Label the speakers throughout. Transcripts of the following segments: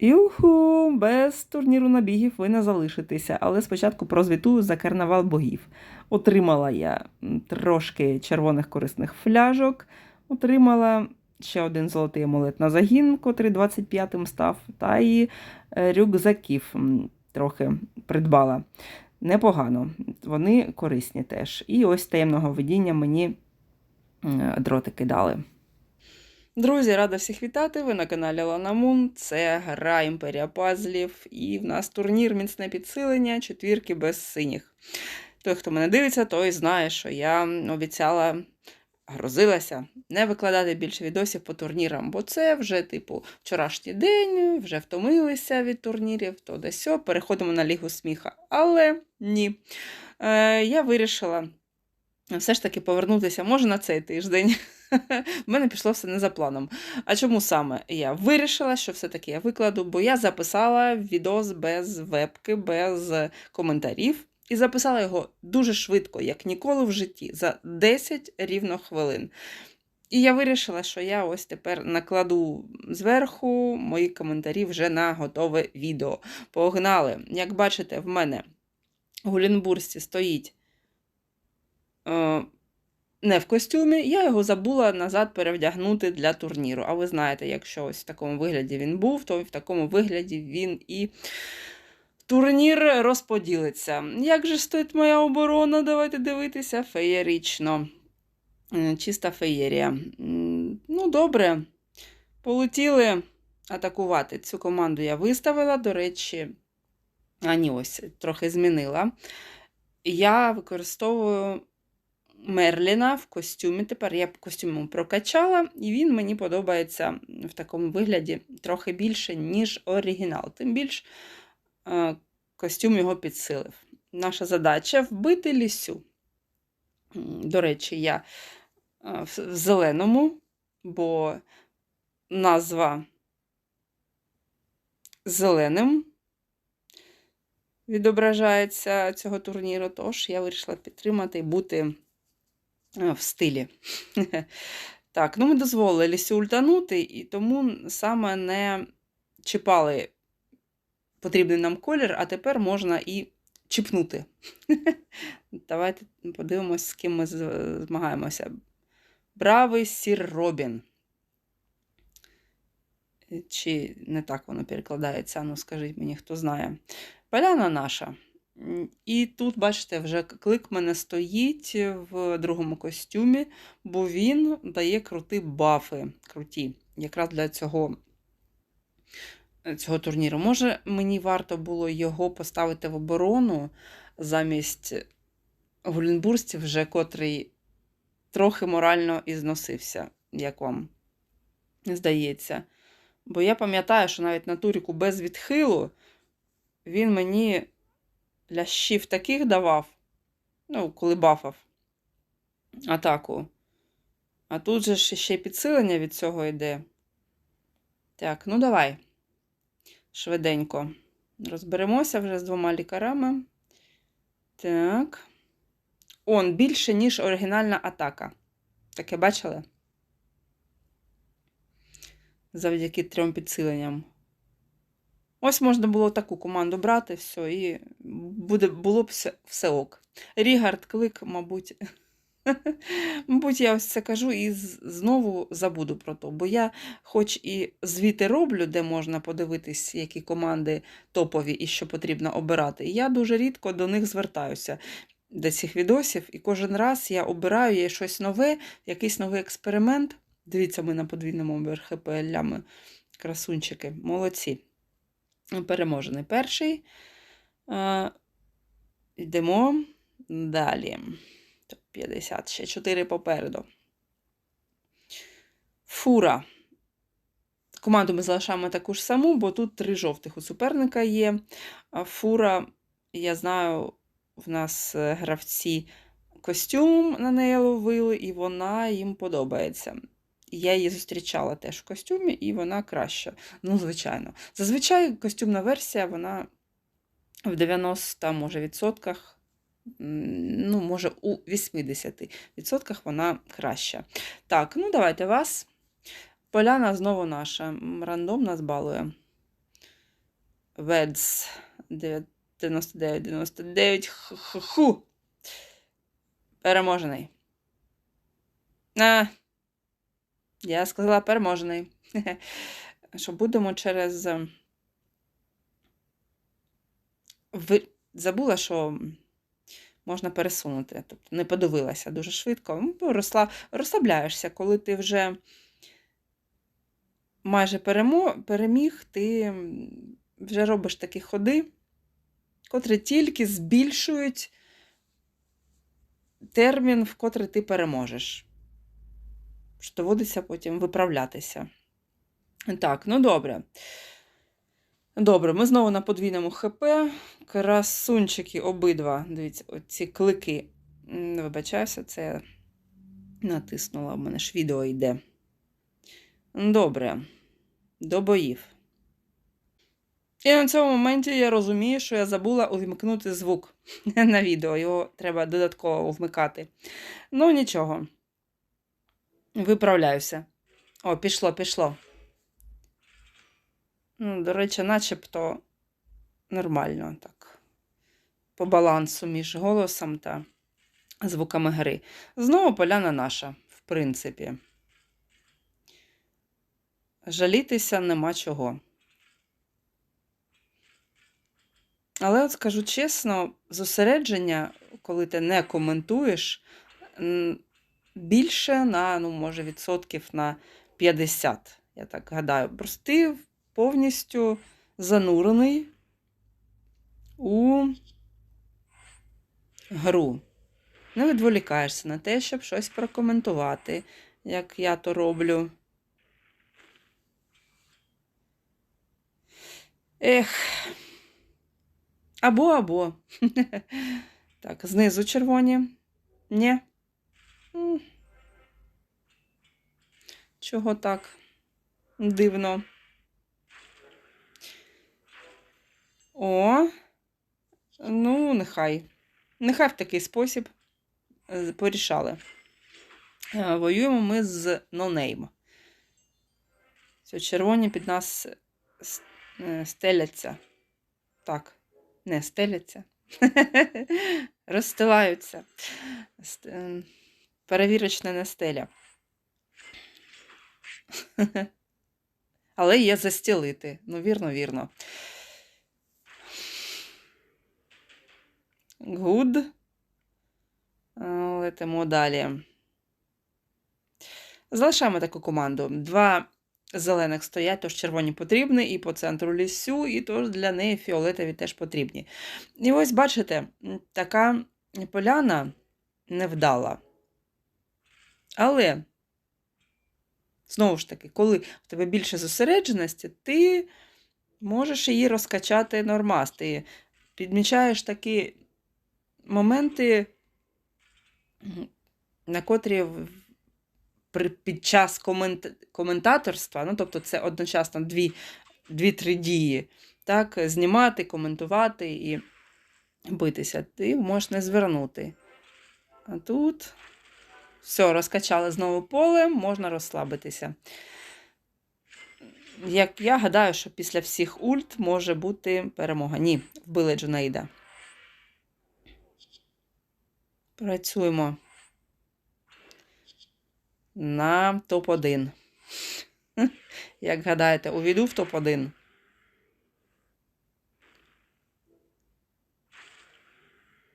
Speaker 1: Юху, без турніру набігів ви не залишитеся, але спочатку прозвітую за карнавал богів. Отримала я трошки червоних корисних фляжок, отримала ще один золотий амулет на загін, котрий 25-м став, та і е, рюкзаків трохи придбала. Непогано, вони корисні теж. І ось таємного видіння мені дротики дали. Друзі, рада всіх вітати! Ви на каналі Лана. Це гра Імперія Пазлів, і в нас турнір міцне підсилення, четвірки без синіх. Той, хто мене дивиться, той знає, що я обіцяла, грозилася не викладати більше відосів по турнірам, бо це вже, типу, вчорашній день, вже втомилися від турнірів, то десь переходимо на Лігу сміха. Але ні. Е, я вирішила все ж таки повернутися, може, на цей тиждень. В мене пішло все не за планом. А чому саме я вирішила, що все-таки я викладу, бо я записала відос без вебки, без коментарів, і записала його дуже швидко, як ніколи в житті, за 10 рівно хвилин. І я вирішила, що я ось тепер накладу зверху мої коментарі вже на готове відео. Погнали! Як бачите, в мене в Гулінбурсі стоїть. Е, не в костюмі, я його забула назад перевдягнути для турніру. А ви знаєте, якщо ось в такому вигляді він був, то в такому вигляді він і турнір розподілиться. Як же стоїть моя оборона? Давайте дивитися. Феєрично. Е, Чиста феєрія. Ну, добре. Полетіли атакувати. Цю команду я виставила, до речі, а ні, ось трохи змінила. Я використовую Мерліна в костюмі. Тепер я костюм йому прокачала, і він мені подобається в такому вигляді трохи більше, ніж оригінал. Тим більш е, костюм його підсилив. Наша задача вбити лісю. До речі, я е, в зеленому, бо назва зеленим відображається цього турніру, тож я вирішила підтримати і бути в стилі. Так, ну ми дозволили лісю ультанути, і тому саме не чіпали потрібний нам колір, а тепер можна і чіпнути. Давайте подивимось, з ким ми змагаємося. Бравий сір Робін. Чи не так воно перекладається? Ну, скажіть мені, хто знає. Поляна наша. І тут, бачите, вже клик мене стоїть в другому костюмі, бо він дає крути бафи. Круті. Якраз для цього, цього турніру. Може, мені варто було його поставити в оборону замість гулінбурстів, вже котрий трохи морально і зносився, як вам здається. Бо я пам'ятаю, що навіть на туріку без відхилу він мені лящів таких давав, ну, коли бафав атаку. А тут же ж ще підсилення від цього йде. Так, ну давай. Швиденько. Розберемося вже з двома лікарами. Так. Он більше, ніж оригінальна атака. Таке бачили? Завдяки трьом підсиленням. Ось можна було таку команду брати, все, і буде, було б все, все ок. Рігард клик, мабуть. Мабуть, я ось це кажу і знову забуду про то. Бо я, хоч і звіти роблю, де можна подивитись, які команди топові і що потрібно обирати, я дуже рідко до них звертаюся до цих відосів, і кожен раз я обираю є щось нове, якийсь новий експеримент. Дивіться, ми на подвійному лями красунчики, молодці. Переможений перший. Йдемо далі. 50, ще 4 попереду. Фура. Команду ми залишаємо таку ж саму, бо тут три жовтих у суперника є. А Фура, я знаю, в нас е, гравці костюм на неї ловили, і вона їм подобається. Я її зустрічала теж в костюмі, і вона краща. Ну, звичайно. Зазвичай костюмна версія, вона в 90, може, відсотках, ну, може, у 80 відсотках вона краща. Так, ну давайте вас. Поляна знову наша. Рандом нас балує. Ведс 99, 99. Ху. Переможений. А, я сказала переможений. Що будемо через. е, Ви... Забула, що можна пересунути. Тобто не подивилася дуже швидко. Ну. Розслабляєшся, коли ти вже майже переміг, ти вже робиш такі ходи, котрі тільки збільшують термін, в котрий ти переможеш. Що доводиться потім виправлятися. Так, ну добре. Добре, ми знову на подвійному ХП. Красунчики обидва. Дивіться, оці клики. М, Вибачаюся, це я натиснула, в мене ж відео йде. Добре. До боїв. І на цьому моменті я розумію, що я забула увімкнути звук на відео. Його треба додатково вмикати. Ну, нічого. Виправляюся. О, пішло, пішло. Ну, до речі, начебто нормально так. По балансу між голосом та звуками гри. Знову поляна наша, в принципі. Жалітися нема чого. Але от скажу чесно, зосередження, коли ти не коментуєш, більше на, ну, може, відсотків на 50, я так гадаю. Просто ти повністю занурений у гру. Не відволікаєшся на те, щоб щось прокоментувати, як я то роблю. Ех. Або, або. Так, знизу червоні. Ні. Чого так дивно? О, ну, нехай. Нехай в такий спосіб е, порішали. Е, Воюємо ми з нонейм. Все, червоні під нас е, стеляться. Так, не стеляться. Розстилаються. Ст- е, Перевірочна не стеля. Але є застілити. Ну, вірно, вірно. Е, Летимо далі. Залишаємо таку команду. Два зелених стоять, тож червоні потрібні, і по центру лісю, і тож для неї фіолетові теж потрібні. І ось бачите, така поляна невдала. Але, знову ж таки, коли в тебе більше зосередженості, ти можеш її розкачати нормас. Ти підмічаєш такі моменти, на котрі під час комент, коментаторства, ну, тобто це одночасно дві, дві-три дії, так, знімати, коментувати і битися, ти можеш не звернути. А тут все, розкачали знову поле, можна розслабитися. Як я гадаю, що після всіх ульт може бути перемога. Ні, вбили Джунаїда. Працюємо на топ-1. Як гадаєте, увійду в топ-1.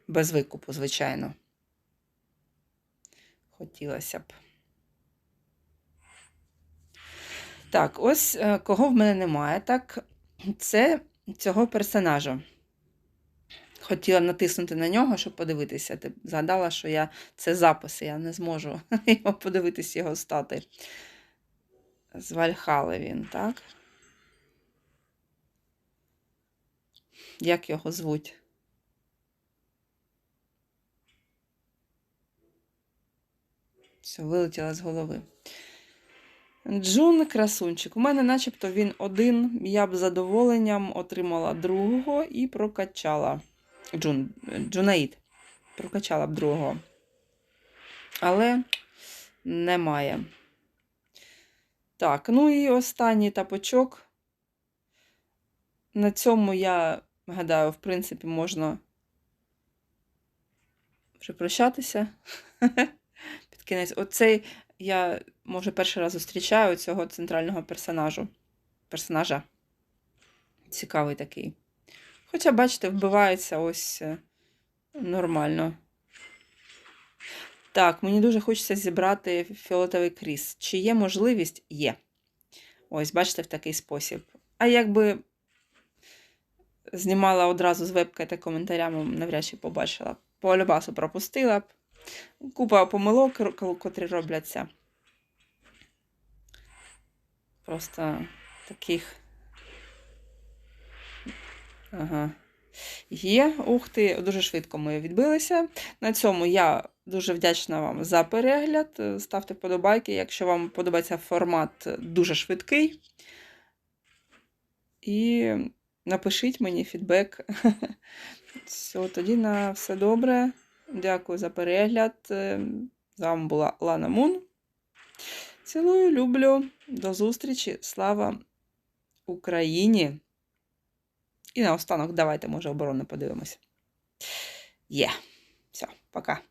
Speaker 1: Без викупу, звичайно. Хотілося б. Так, ось е, кого в мене немає, так, це цього персонажа. Хотіла натиснути на нього, щоб подивитися. Ти згадала, що я це записи, я не зможу його подивитись його стати. З Вальхали він, так? Як його звуть? Все, вилетіла з голови. Джун красунчик. У мене начебто він один. Я б задоволенням отримала другого і прокачала. Джун, Джунаїд. Прокачала б другого. Але немає. Так, ну і останній тапочок. на цьому я гадаю, в принципі, можна вже прощатися. Кінець. Оцей я, може, перший раз зустрічаю цього центрального персонажу. персонажа. Цікавий такий. Хоча, бачите, вбивається ось е, нормально. Так, мені дуже хочеться зібрати фіолетовий кріс. Чи є можливість? Є. Ось, бачите, в такий спосіб. А якби знімала одразу з вебки та коментарями, навряд чи побачила. По любасу пропустила б. Купа помилок, котрі робляться. Просто таких. Ага. Є. Ух ти, дуже швидко ми відбилися. На цьому я дуже вдячна вам за перегляд. Ставте вподобайки, якщо вам подобається формат дуже швидкий. І напишіть мені фідбек. Все, тоді на все добре. Дякую за перегляд. Е, З вами була Лана Мун. Цілую, люблю. До зустрічі. Слава Україні! І наостанок давайте, може, оборону подивимось. Є. Все, пока.